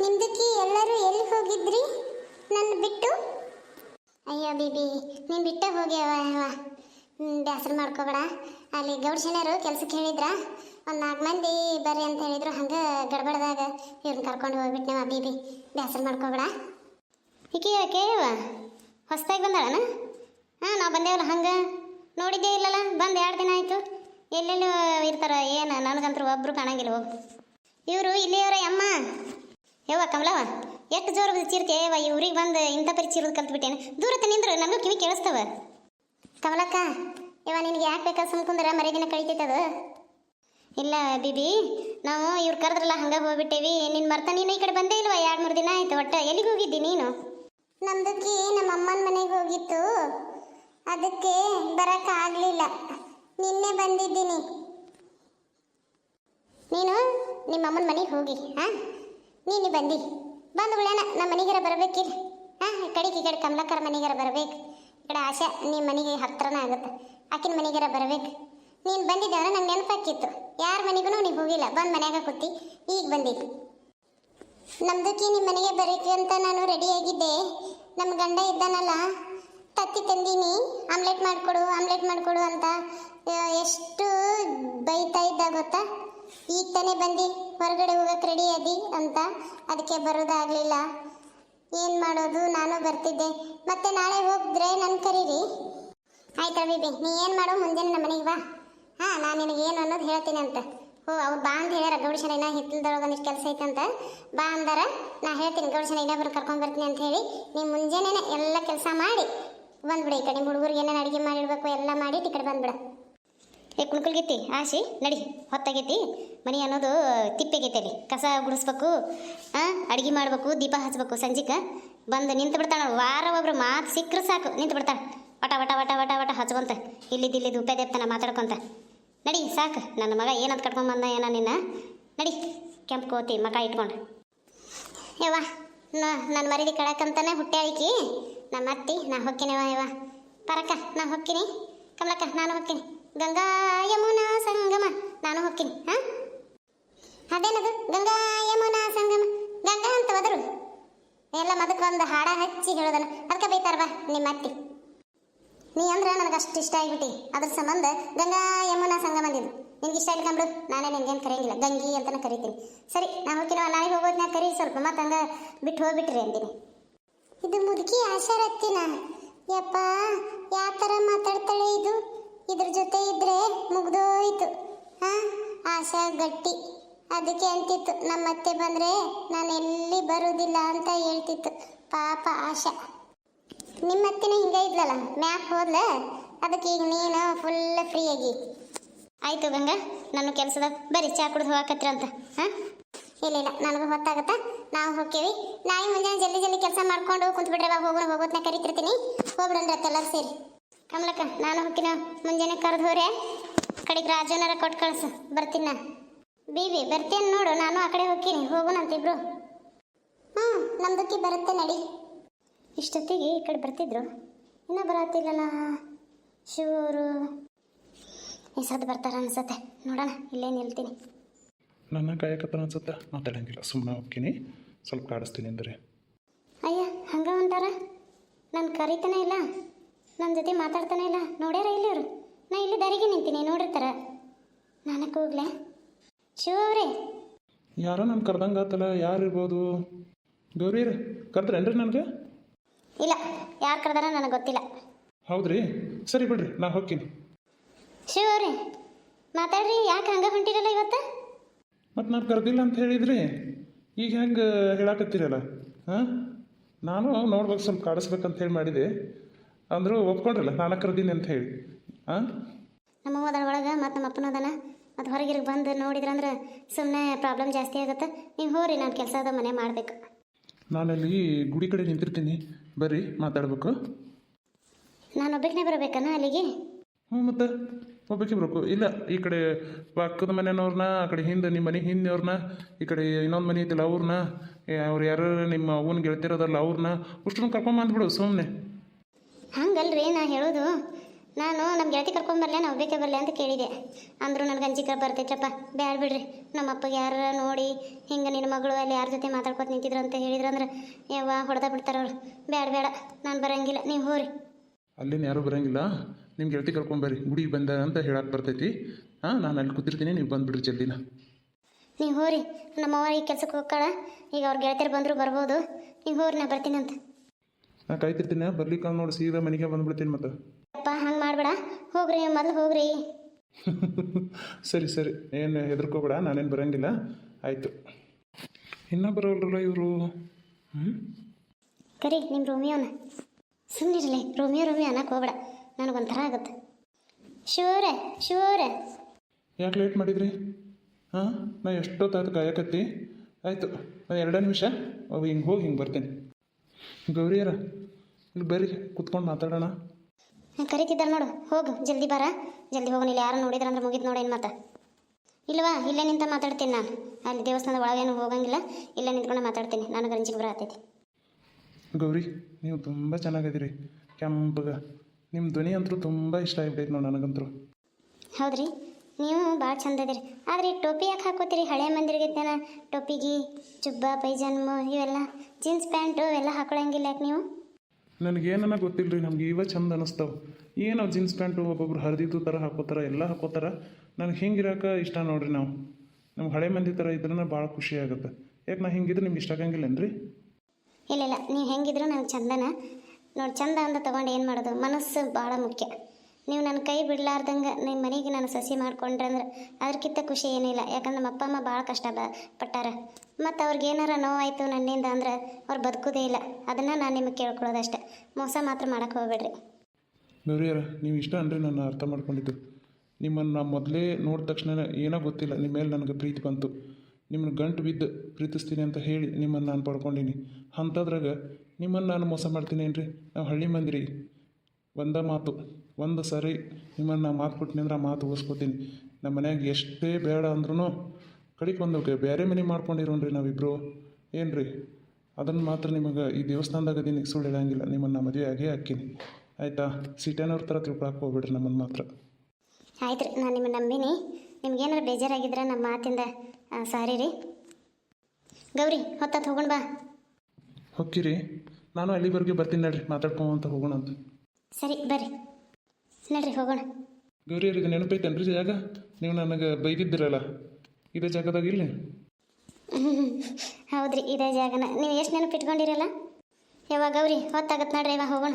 ನಿಮ್ದಕ್ಕೆ ಎಲ್ಲರೂ ಎಲ್ಲಿ ಹೋಗಿದ್ರಿ? ನನ್ನ ಬಿಟ್ಟು? ಅಯ್ಯೋ ಬಿಬಿ, ನೀನು ಬಿಟ್ಟೆ ಹೋಗ್ಯವ ಬೇಸರ ಮಾಡ್ಕೋಬೇಡ. ಅಲ್ಲಿ ಗೌಡ್ಶನರು ಕೆಲ್ಸಕ್ಕೆ ಹೇಳಿದ್ರ? ಒಂದು ನಾಲ್ಕು ಮಂದಿ ಬರ್ರಿ ಅಂತ ಹೇಳಿದ್ರು. ಹಂಗೆ ಗಡ್ಬಡ್ದಾಗ ಇವ್ರನ್ನ ಕರ್ಕೊಂಡು ಹೋಗ್ಬಿಟ್ನವ ಬೀಬಿ. ಬ್ಯಾಸರ ಮಾಡ್ಕೋಬೇಡ. ಈಕೆ ಕೇಳವ? ಹೊಸ್ದಾಗಿ ಬಂದಾಳನ? ಹಾಂ, ನಾವು ಬಂದೇವಲ್ಲ, ಹಂಗೆ? ನೋಡಿದ್ದೇ ಇಲ್ಲಲ್ಲ, ಬಂದು ಎರಡು ದಿನ ಆಯಿತು. ಎಲ್ಲೆಲ್ಲೋ ಇರ್ತಾರೋ, ಏನು? ನನಗಂತೂ ಒಬ್ಬರು ಕಾಣಂಗಿಲ್ಲ, ಹೋಗು. ಇವರು ಇಲ್ಲಿಯವರ ಅಮ್ಮ? ಯವ್ವ ಕಮಲವ ಎಷ್ಟು ಜೋರು ಚಿರ್ತಿ? ಯವ್ವ ಇವ್ರಿಗೆ ಬಂದು ಇಂಥ ಪರಿ ಕಲ್ತು ಕಲ್ತ್ಬಿಟ್ಟೇನೆ? ದೂರತ ನಿಂದ್ರು, ನಮಗೂ ಕಿವಿ ಕೇಳಿಸ್ತವ. ಕಮಲಕ್ಕ, ಯವ್ವ, ನಿನಗೆ ಯಾಕೆ ಬೇಕಾದ್ರೆ ಸುಮ್ಕುಂದ್ರ ಮರಿದಿನ ಕಳಿತೈತದು ಇಲ್ಲ ಬಿಬಿ, ನಾವು ಇವ್ರು ಕರೆದ್ರಲ್ಲ ಹಂಗೆ ಹೋಗ್ಬಿಟ್ಟೇವಿ. ನಿನ್ನ ಮರ್ತ ನೀನು ಈ ಕಡೆ ಬಂದೇ ಇಲ್ವಾ? ಎರಡು ಮೂರು ದಿನ ಆಯ್ತು, ಒಟ್ಟು ಎಲ್ಲಿಗೆ ಹೋಗಿದ್ದಿ ನೀನು? ನಮ್ದಕ್ಕೆ ನಮ್ಮ ಅಮ್ಮನ ಮನೆಗೆ ಹೋಗಿತ್ತು. ಅದಕ್ಕೆ ಬರಕ್ಕೆ ಆಗಲಿಲ್ಲ. ನಿನ್ನೆ ಬಂದಿದ್ದೀನಿ. ನೀನು, ನಿಮ್ಮ ಅಮ್ಮನ ಮನೆಗೆ ಹೋಗಿ, ಹಾಂ? ನೀನು ಬಂದಿ. ಬಂದುಗಳೇನ ನಮ್ಮ ಮನೆಗಾರ ಬರಬೇಕಿಲ್ಲ ಹಾಂ ಕಡೆಗೆ ಈ ಕಡೆ ಕಮಲಕರ ಮನೆಗಾರ ಬರಬೇಕು. ಈ ಕಡೆ ಆಶಾ ನಿಮ್ಮ ಮನೆಗೆ ಹತ್ರನೇ ಆಗುತ್ತೆ. ಆಕಿನ ಮನೆಗಾರ ಬರಬೇಕು. ನೀನು ಬಂದಿದ್ದವನ ನಂಗೆ ನೆನಪಾಕಿತ್ತು ಯಾರ ಮನೆಗೂ ನೀವು ಹೋಗಿಲ್ಲ. ಬಂದು ಮನೆಯಾಗ ಕೂತಿ. ಈಗ ಬಂದಿದ್ದು. ನಮ್ದಕ್ಕೆ ನಿಮ್ಮ ಮನೆಗೆ ಬರೀತೀವಿ ಅಂತ ನಾನು ರೆಡಿಯಾಗಿದ್ದೆ ನಮ್ಮ ಗಂಡ ಇದ್ದಾನಲ್ಲ, ತತ್ತಿ ತಂದೀನಿ. ಆಮ್ಲೆಟ್ ಮಾಡಿಕೊಡು ಆಮ್ಲೆಟ್ ಮಾಡಿಕೊಡು ಅಂತ ಎಷ್ಟು ಬೈತಾ ಇದ್ದ ಗೊತ್ತಾ? ಈಗ ತಾನೇ ಬಂದು? ಹೊರಗಡೆ ಹೋಗಕ್ಕೆ ರೆಡಿ ಆದಿ ಅಂತ? ಅದಕ್ಕೆ ಬರೋದಾಗಲಿಲ್ಲ. ಏನು ಮಾಡೋದು? ನಾನು ಬರ್ತಿದ್ದೆ. ಮತ್ತೆ ನಾಳೆ ಹೋಗಿದ್ರೆ ನನ್ನ ಕರೀರಿ. ಆಯ್ತಾ ಬಿಬಿ, ನೀ ಏನು ಮಾಡೋ? ಮುಂದಿನ ನಮ್ಮ ಮನೆಗೆ ಬಾ. ಹಾಂ, ನಾನು ನಿನಗೆ ಏನು ಅನ್ನೋದು ಹೇಳ್ತೀನಿ ಅಂತ. ಓ ಅವ್ರು ಬಾ ಅಂತ ಹೇಳ್ಯಾರ, ಗೌಡಶನ ಇನ್ನ ಹಿತ್ತಲದೊಳಗೆ ಒಂದಿಷ್ಟು ಕೆಲಸ ಐತಂತ ಬಾ ಅಂದಾರ, ನಾ ಹೇಳ್ತೀನಿ, ಗೌಡಶನ ಇನ್ನೊಬ್ಬರು ಕರ್ಕೊಂಡು ಬರ್ತೀನಿ ಅಂತ ಹೇಳಿ. ನೀ ಮುಂಜಾನೆ ಎಲ್ಲ ಕೆಲಸ ಮಾಡಿ ಬಂದ್ಬಿಡು. ಈ ಕಡೆ ಹುಡುಗರಿಗೆ ಏನೇನು ಅಡುಗೆ ಮಾಡಿಡಬೇಕು ಎಲ್ಲ ಮಾಡಿ ಈ ಕಡೆ ಬಂದ್ಬಿಡ. ಏ ಕುಣ್ಕಲ್ಗಿತ್ತಿ ಆಶಿ ನಡಿ, ಹೊತ್ತಾಗೈತಿ. ಮನೆ ಅನ್ನೋದು ತಿಪ್ಪೆಗೈತೆ ಅಲ್ಲಿ. ಕಸ ಗುಡಿಸ್ಬೇಕು ಹಾಂ ಅಡುಗೆ ಮಾಡಬೇಕು, ದೀಪ ಹಚ್ಬೇಕು ಸಂಜಿಕ. ಬಂದು ನಿಂತು ಬಿಡ್ತಾಳೆ ವಾರ ಒಬ್ರು ಮಾತು ಸಿಕ್ಕರೆ ಸಾಕು, ನಿಂತು ಬಿಡ್ತಾಳೆ. ವಟ ವಟ ವಟ ವಟ ವಟ ಹಚ್ಕೊಂತ, ಇಲ್ಲಿದ್ದು ಇಲ್ಲಿದ್ದು ಉಪೆ ದೇಪ್ತಾನ ಮಾತಾಡ್ಕೊಂತ. ನಡಿ, ಸಾಕು, ನನ್ನ ಮಗ ಏನಂತ ಕಟ್ಕೊಂಡ್ ಬಂದ ಏನ ನಿನ್ನ? ನಡಿ, ಕೆಂಪು ಕೋತಿ, ಮಕ ಇಟ್ಕೊಂಡು. ಯವ್ವ ನನ್ನ ಮರಿದಿ ಕಳಕಂತಾನೆ ಹುಟ್ಟ್ಯಾಳಿಕಿ ನಮ್ಮ ಅತ್ತಿ ನಾ ಹೊಕ್ಕಿನವ ಯವ್ವ. ಪರಕ, ನಾ ಹೊಕ್ಕಿನಿ. ಕಮಲಕ್ಕ, ನಾನು ಹೊಕ್ಕಿನಿ. ಗಂಗಾ ಯಮುನಾ ಸಂಗಮ. ನಾನು ಹೋಗ್ತೀನಿ, ಹಾ? ಅದೇನದು? ಗಂಗಾ ಯಮುನಾ ಸಂಗಮ. ಗಂಗಾ ಅಂತ ಹೋದರು. ಎಲ್ಲ ಮದಕ್ಕೆ ಒಂದು ಹಾಡ ಹಚ್ಚಿ ಹೇಳೋದನ್ನ. ಅದಕ್ಕೆ ಬೈತಾರ ಬಾ, ನಿಮ್ಮ ಅತ್ತಿ. ನೀ ಅಂದ್ರೆ ನನಗೆ ಅಷ್ಟು ಇಷ್ಟ ಆಗಿಬಿಟ್ಟಿ. ಅದ್ರ ಸಂಬಂಧ ಗಂಗಾ ಯಮುನಾ ಸಂಗಮ ಅಂದಿದ್ದು. ನಿನ್ಗೆ ಇಷ್ಟ ಇಟ್ಕೊಂಡ್ಬಿಡು ನಾನೇ ನಿನ್ಗೇನು ಕರೆಯಂಗಿಲ್ಲ. ಗಂಗಿ ಅಂತಾನೆ ಕರಿತೀನಿ. ಸರಿ, ನಾನು ಹೋಗ್ತೀನಿ. ನಾಳೆ ಹೋಗೋದ್ನಾಗ ಕರಿ ಸ್ವಲ್ಪ. ಮತ್ತೆ ಹಂಗೆ ಬಿಟ್ಟು ಹೋಗ್ಬಿಟ್ರಿ ಅಂತೀನಿ ಇದು ಮುದುಕಿ ಆಶಾರತ್ತಿನ ಯಪ್ಪ, ಯಾವ ಥರ ಮಾತಾಡ್ತಾಳೆ ಇದು? ಇದ್ರ ಜೊತೆ ಇದ್ರೆ ಮುಗ್ದೋಯ್ತು. ಹಾ? ಆಶಾ ಗಟ್ಟಿ. ಅದಕ್ಕೆ ಅಂತಿತ್ತು ನಮ್ಮ ಅತ್ತೆ ಬಂದ್ರೆ ನಾನು ಎಲ್ಲಿ ಬರೋದಿಲ್ಲ ಅಂತ ಹೇಳ್ತಿತ್ತು. ಪಾಪ ಆಶಾ. ನಿಮ್ಮ ಅತ್ತಿನ ಹಿಂಗೆ ಇದ್ಲಲ್ಲ ಮ್ಯಾಕ್ ಹೋದ್ಲ? ಅದಕ್ಕೆ ಈಗ ನೀನು ಫುಲ್ ಫ್ರೀ ಆಗಿ ಆಯ್ತು ಗಂಗಾ, ನನ್ನ ಕೆಲಸದ ಬರೀ ಚಾ ಕುಡಿದು ಹೋಗಕತ್ರ ಅಂತ. ಹಾಂ? ಇಲ್ಲ ಇಲ್ಲ, ನನಗೂ ಹೊತ್ತಾಗತ್ತ? ನಾವು ಹೋಗ್ತೀವಿ ನಾಯಿ ಮುಂಜಾನೆ ಜಲ್ದಿ ಜಲ್ದಿ ಕೆಲಸ ಮಾಡ್ಕೊಂಡು ಕುಂತ್ಬಿಟ್ರೆ ಬಾ ಹೋಗೋಣ ಹೋಗೋದ್ನ ಕರಿತಿರ್ತೀನಿ. ಹೋಗ್ಬಿಡ್ರಿ ಎಲ್ಲರೂ ಸೇರಿ. ಕಮಲಕ್ಕ ನಾನು ಹೊಕ್ಕಿನ ಮುಂಜಾನೆ ಕರೆದು ಹೋರೆ. ಕಡೆಗೆ ರಾಜನರ ಕೊಟ್ಟು ಕಳ್ಸು ಬರ್ತೀನಿ. ನಾನು ಬೀಬಿ ಬರ್ತೇನೆ ನೋಡು ನಾನು ಆ ಕಡೆ ಹೋಗ್ತೀನಿ ಹೋಗೋಣಂತಿಬ್ರು ಹ್ಞೂ ನಮ್ದಕ್ಕೆ ಬರುತ್ತೆ ನಡಿ. ಇಷ್ಟೊತ್ತಿಗೆ ಈ ಕಡೆ ಬರ್ತಿದ್ರು. ಇನ್ನೂ ಬರತ್ತಿಲ್ಲಲ್ಲ ಶಿವರು. ಈ ಸದ್ದು ಬರ್ತಾರ ಅನ್ಸತ್ತೆ. ನೋಡೋಣ ಇಲ್ಲೇ ನಿಲ್ತೀನಿ. ನನ್ನ ಕಾಯಕತ್ತನ ಅನ್ಸುತ್ತೆ. ಮಾತಾಡಂಗಿಲ್ಲ ಸುಮ್ಮನೆ ಹೋಗ್ತೀನಿ. ಸ್ವಲ್ಪ ಕಾಡಿಸ್ತೀನಿ ಅಂದರೆ. ಅಯ್ಯ ಹಂಗ ಅಂತಾರ ನಾನು ಕರಿತಾನೆ ಇಲ್ಲ. ನನ್ನ ಜೊತೆ ಮಾತಾಡ್ತಾನೆ ಇಲ್ಲ. ನೋಡ್ಯಾರ ಇಲ್ಲಿ ಅವರು ನಾ ಇಲ್ಲಿ ದಾರಿಗೆ ನಿಂತೀನಿ ನೋಡಿರ್ತಾರ. ನಾನು ಹೋಗ್ಲೆ? ಶಿವ ಅವರೇ. ಯಾರೋ ನಾನು ಕರ್ದಂಗೆ ಆತಲ್ಲ ಯಾರು ಇರ್ಬೋದು? ಗೌರೀರ್ ಕರೆದ್ರೇನ್ರಿ ನನಗೆ? ಇಲ್ಲ ಯಾರು ಕರೆದಾರ ನನಗೆ ಗೊತ್ತಿಲ್ಲ. ಹೌದ್ರಿ? ಸರಿ ಬಿಡ್ರಿ ನಾ ಹೋಗ್ತೀನಿ. ಶಿವ ಅವರೇ. ಮಾತಾಡ್ರಿ ಯಾಕೆ ಹಂಗ ಹೊಂಟಿರಲ್ಲ ಇವತ್ತು? ಮತ್ತು ನಾನು ಕರೆದಿಲ್ಲ ಅಂತ ಹೇಳಿದ್ರಿ. ಈಗ ಹೆಂಗೆ ಹೇಳಾಕತ್ತೀರಲ್ಲ? ಹಾಂ? ನಾನು ನೋಡ್ಬೇಕು ಸ್ವಲ್ಪ ಕಾಡಿಸ್ಬೇಕಂತ ಹೇಳಿ ಮಾಡಿದೆ. ಅಂದರು ಒಪ್ಕೊಂಡ್ರಲ್ಲ ನಾನು ದಿನ ಅಂತ ಹೇಳಿ. ಹಾಂ ನಮ್ಮ ಹೋದನ ಒಳಗೆ ಮತ್ತು ನಮ್ಮ ಅಪ್ಪನ ಹೋದನ ಮತ್ತು ಹೊರಗಿರಿಗೆ ಬಂದು ನೋಡಿದ್ರಂದ್ರೆ ಸುಮ್ಮನೆ ಪ್ರಾಬ್ಲಮ್ ಜಾಸ್ತಿ ಆಗುತ್ತೆ. ನೀವು ಹೋರಿ ನಾನು ಕೆಲಸದ ಮನೆ ಮಾಡಬೇಕು. ನಾನಲ್ಲಿ ಗುಡಿ ಕಡೆ ನಿಂತಿರ್ತೀನಿ. ಬರ್ರಿ ಮಾತಾಡ್ಬೇಕು. ನಾನು ಒಬ್ಬಕ್ಕೇ ಬರಬೇಕನ ಅಲ್ಲಿಗೆ? ಹ್ಞೂ ಮತ್ತೆ ಒಬ್ಬಕ್ಕೆ ಬರಬೇಕು. ಇಲ್ಲ ಈ ಕಡೆ ಪಕ್ಕದ ಮನೆಯವ್ರನ್ನ ಆ ಕಡೆ ಹಿಂದೆ ನಿಮ್ಮ ಮನೆ ಹಿಂದಿನವ್ರನ್ನ ಈ ಕಡೆ ಇನ್ನೊಂದು ಮನೆ ಐತಿಲ್ಲ ಅವ್ರನ್ನ ಅವ್ರು ಯಾರು ನಿಮ್ಮ ಅವನ ಗೆಳತಿರೋದಲ್ಲ ಅವ್ರನ್ನ ಅಷ್ಟನ್ನು ಕರ್ಕೊಂಬಂದ್ಬಿಡು ಸುಮ್ಮನೆ ಹಂಗಲ್ರಿ ನಾ ಹೇಳೋದು. ನಾನು ನಮ್ಮ ಗೆಳತಿ ಬರಲೇ ನಾ ಬೇಕೇ ಬರಲೇ ಅಂತ ಕೇಳಿದೆ. ಅಂದರು ನನಗೆ ಅಂಜಿಕೆ ಬರ್ತೈತ್ರಪ್ಪ ಬ್ಯಾಡ ಬಿಡ್ರಿ. ನಮ್ಮ ಅಪ್ಪಗೆ ಯಾರ ನೋಡಿ ಹಿಂಗೆ ನಿನ್ನ ಮಗಳು ಅಲ್ಲಿ ಯಾರ ಜೊತೆ ಮಾತಾಡ್ಕೊತ ನಿಂತಿದ್ರು ಅಂತ ಹೇಳಿದ್ರು ಅಂದ್ರೆ ಯಾವ ಹೊಡೆದ ಬಿಡ್ತಾರ ಅವ್ರು. ಬೇಡ ಬೇಡ ನಾನು ಬರಂಗಿಲ್ಲ ನೀವು ಹೋರಿ. ಅಲ್ಲೇನು ಯಾರು ಬರೋಂಗಿಲ್ಲ. ನಿಮ್ಮ ಗೆಳತಿ ಕರ್ಕೊಂಬರ್ರಿ ಗುಡಿಗೆ ಬಂದ ಅಂತ ಹೇಳಕ್ಕೆ ಬರ್ತೈತಿ. ಹಾಂ ನಾನು ಅಲ್ಲಿ ಕೂತಿರ್ತೀನಿ ನೀವು ಬಂದುಬಿಡ್ರಿ ಜಲ್ದಿನ. ನೀವು ಹೋರಿ ನಮ್ಮವ್ವ ಈಗ ಕೆಲಸಕ್ಕೆ ಹೋಗ್ಕಳ ಈಗ ಅವ್ರ ಗೆಳತಿಯರು ಬಂದರೂ ಬರ್ಬೋದು. ನೀವು ಹೋರಿ ನಾ ಬರ್ತೀನಿ ಅಂತ. ನಾ ಕಾಯ್ತಿರ್ತೀನಿ ಬರ್ಲಿಕ್ಕೆ ನೋಡಿ ಸೀದಾ ಮನೆಗೆ ಬಂದ್ಬಿಡ್ತೀನಿ ಮತ್ತೆ. ಅಪ್ಪ ಹಂಗೆ ಮಾಡಬೇಡ. ಹೋಗ್ರಿ ಮೊದಲು ಹೋಗ್ರಿ. ಸರಿ ಸರಿ. ಏನು ಹೆದರ್ಕೋಬೇಡ ನಾನೇನು ಬರೋಂಗಿಲ್ಲ. ಆಯಿತು. ಇನ್ನೂ ಬರೋಲ್ರಲ್ಲ ಇವರು? ಹ್ಞೂ ಕರಿ ನಿಮ್ಮ ರೋಮಿಯೋನ. ಸುಮ್ಮನಿರಲಿ ರೋಮಿಯೋ ರೋಮಿಯೋ ಅನ್ನಕ್ಕೆ ಹೋಗ್ಬೇಡ. ನನಗೊಂಥರ ಆಗುತ್ತೆ. ಶೂರೆ ಶೂರೆ. ಯಾಕೆ ಲೇಟ್ ಮಾಡಿದ್ರಿ? ಹಾಂ? ನಾ ಎಷ್ಟೊತ್ತಾಯ್ತು ಕಾಯಕತ್ತಿ? ಆಯಿತು ನಾನು ಎರಡೇ ನಿಮಿಷ. ಹಿಂಗೆ ಹೋಗಿ ಹಿಂಗೆ ಬರ್ತೀನಿ. ಗೌರಿಯರ ಇಲ್ಲಿ ಬರ್ರಿ ಕುತ್ಕೊಂಡು ಮಾತಾಡೋಣ. ಕರಿತಿದ್ದಾರೆ ನೋಡು ಹೋಗು ಜಲ್ದಿ ಬಾರ. ಜಲ್ದಿ ಹೋಗು ಇಲ್ಲಿ ಯಾರು ನೋಡಿದ್ರೆ ಅಂದ್ರೆ ಮುಗಿದ್ ನೋಡೇನು ಮಾತಾ. ಇಲ್ವಾ ಇಲ್ಲೇ ನಿಂತ ಮಾತಾಡ್ತೀನಿ ನಾನು. ಅಲ್ಲಿ ದೇವಸ್ಥಾನದ ಒಳಗೇನು ಹೋಗಂಗಿಲ್ಲ ಇಲ್ಲೇ ನಿಂತ್ಕೊಂಡು ಮಾತಾಡ್ತೀನಿ. ನನಗೆ ರಂಜಿಗೆ ಆತೈತಿ ಗೌರಿ ನೀವು ತುಂಬ ಚೆನ್ನಾಗಿದ್ದೀರಿ ಕೆಂಪಗ. ನಿಮ್ಮ ಧ್ವನಿ ಅಂತೂ ತುಂಬ ಇಷ್ಟ ಆಗ್ಬಿಟ್ಟೈತೆ ನೋಡಿ ನನಗಂತೂ. ಹೌದ್ರಿ? ನೀವು ಭಾಳ ಚಂದ ಇದೀರಿ ಆದ್ರೆ ಟೋಪಿ ಯಾಕೆ ಹಾಕೋತೀರಿ? ಹಳೆ ಮಂದಿರಿಗೆ ಟೋಪಿಗೆ ಜುಬ್ಬ ಪೈಜನ್ಮು ಇವೆಲ್ಲ. ಜೀನ್ಸ್ ಪ್ಯಾಂಟು ಎಲ್ಲ ಹಾಕೊಳ್ಳಂಗಿಲ್ಲ ಯಾಕೆ ನೀವು? ನನಗೇನ ಗೊತ್ತಿಲ್ಲ ರೀ ನಮ್ಗೆ ಇವ ಚಂದ ಅನಿಸ್ತಾವೆ. ಏನೋ ಜೀನ್ಸ್ ಪ್ಯಾಂಟು ಒಬ್ಬೊಬ್ರು ಹರಿದಿದ್ದು ಥರ ಹಾಕೋತಾರ ಎಲ್ಲ ಹಾಕೋತಾರ. ನನಗೆ ಹಿಂಗಿರಕ್ಕೆ ಇಷ್ಟ ನೋಡ್ರಿ ನಾವು. ನಮ್ಗೆ ಹಳೆ ಮಂದಿ ಥರ ಇದ್ರೆ ಭಾಳ ಖುಷಿ ಆಗುತ್ತೆ. ಯಾಕೆ ನಾ ಹಿಂಗಿದ್ರೆ ನಿಮ್ಗೆ ಇಷ್ಟ ಆಗಂಗಿಲ್ಲೇನ್ರಿ? ಇಲ್ಲ ಇಲ್ಲ ನೀವು ಹೆಂಗಿದ್ರು ನನಗೆ ಚಂದನ. ನೋಡಿ ಚಂದ ಅಂತ ತೊಗೊಂಡು ಏನು ಮಾಡೋದು? ಮನಸ್ಸು ಭಾಳ ಮುಖ್ಯ. ನೀವು ನನ್ನ ಕೈ ಬಿಡಲಾರ್ದಂಗೆ ನಿಮ್ಮ ಮನೆಗೆ ನಾನು ಸಸಿ ಮಾಡ್ಕೊಂಡ್ರೆ ಅಂದ್ರೆ ಅದಕ್ಕಿಂತ ಖುಷಿ ಏನಿಲ್ಲ ಯಾಕಂದ್ರೆ ನಮ್ಮ ಅಪ್ಪ ಅಮ್ಮ ಭಾಳ ಕಷ್ಟ ಬ ಪಟ್ಟಾರ ಮತ್ತು ಅವ್ರಿಗೆ ಏನಾರ ನೋವಾಯಿತು ನನ್ನಿಂದ ಅಂದ್ರೆ ಅವ್ರು ಬದುಕೋದೇ ಇಲ್ಲ. ಅದನ್ನು ನಾನು ನಿಮಗೆ ಕೇಳ್ಕೊಳ್ಳೋದಷ್ಟೆ ಮೋಸ ಮಾತ್ರ ಮಾಡೋಕ್ಕೆ ಹೋಗ್ಬೇಡ್ರಿ. ಗೌರಿಯರ ನೀವು ಇಷ್ಟ ಅಂದರೆ ನಾನು ಅರ್ಥ ಮಾಡ್ಕೊಂಡಿದ್ದು. ನಿಮ್ಮನ್ನು ನಾನು ಮೊದಲೇ ನೋಡಿದ ತಕ್ಷಣ ಏನೋ ಗೊತ್ತಿಲ್ಲ. ನಿಮ್ಮ ಮೇಲೆ ನನಗೆ ಪ್ರೀತಿ ಬಂತು. ನಿಮ್ಮನ್ನು ಗಂಟು ಬಿದ್ದು ಪ್ರೀತಿಸ್ತೀನಿ ಅಂತ ಹೇಳಿ ನಿಮ್ಮನ್ನು ನಾನು ಪಡ್ಕೊಂಡೀನಿ. ಅಂಥದ್ರಾಗ ನಿಮ್ಮನ್ನು ನಾನು ಮೋಸ ಮಾಡ್ತೀನಿ ರೀ ನಾವು ಹಳ್ಳಿ ಮಂದಿರಿ. ಒಂದ ಮಾತು. ಒಂದು ಸರಿ ನಿಮ್ಮನ್ನು ನಾನು ಮಾತು ಕೊಟ್ಟಿನಿ ನಿಂದ್ರೆ ಆ ಮಾತು ಉಳಿಸ್ಕೊತೀನಿ ನಮ್ಮ ಮನ್ಯಾಗ ಎಷ್ಟೇ ಬೇಡ ಅಂದ್ರೂ ಕಡಿಗೆ ಒಂದು ಬೇರೆ ಮನೆ ಮಾಡ್ಕೊಂಡಿರೋನ್ರಿ ನಾವಿಬ್ಬರು ಏನು ರೀ ಅದನ್ನು ಮಾತ್ರ ನಿಮಗೆ ಈ ದೇವಸ್ಥಾನದಾಗ ಅದೀನಿ. ಸುಳ್ಳು ಹೇಳಂಗಿಲ್ಲ. ನಿಮ್ಮನ್ನು ಮದುವೆ ಆಗೇ ಹಾಕೀನಿ ಆಯಿತಾ? ಸಿಟಿಯವ್ರ ಥರ ತಿಳ್ಕೊಳಕ್ಕೆ ಹೋಗ್ಬಿಡ್ರಿ ನಮ್ಮನ್ನು ಮಾತ್ರ. ಆಯ್ತು ರೀ. ನಾನು ನಿಮ್ಮನ್ನು ನಂಬಿನಿ. ನಿಮ್ಗೇನಾರು ಬೇಜಾರಾಗಿದ್ರೆ ನಮ್ಮ ಮಾತಿಂದ ಸಾರಿ ರೀ. ಗೌರಿ ಹೊತ್ತತ್ತು ಹೋಗೋಣ ಬಾ. ಹೊಕ್ಕಿರಿ. ನಾನು ಅಲ್ಲಿವರೆಗೆ ಬರ್ತೀನಿ ನಡ್ರಿ. ಮಾತಾಡ್ಕೊಂತ ಹೋಗೋಣ ಅಂತ. ಸರಿ ಬರ್ರಿ. ನಡ್ರಿ ಹೋಗೋಣ. ಗೌರಿಯರಿಗೆ ನೆನಪೈತೇನ್ರಿ ಜಾಗ? ನೀವು ನನಗೆ ಬೈದಿದ್ದಿರಲ್ಲ ಇದೇ ಜಾಗದಾಗ ಇಲ್ಲಿ? ಹೌದ್ರಿ ಇದೇ ಜಾಗನ. ನೀವು ಎಷ್ಟು ನೆನಪಿಟ್ಕೊಂಡಿರಲ್ಲ? ಯಾವಾಗ ಗೌರಿ ಹೊತ್ತಾಗತ್ತೆ ನಡ್ರಿ ಇವಾಗ ಹೋಗೋಣ.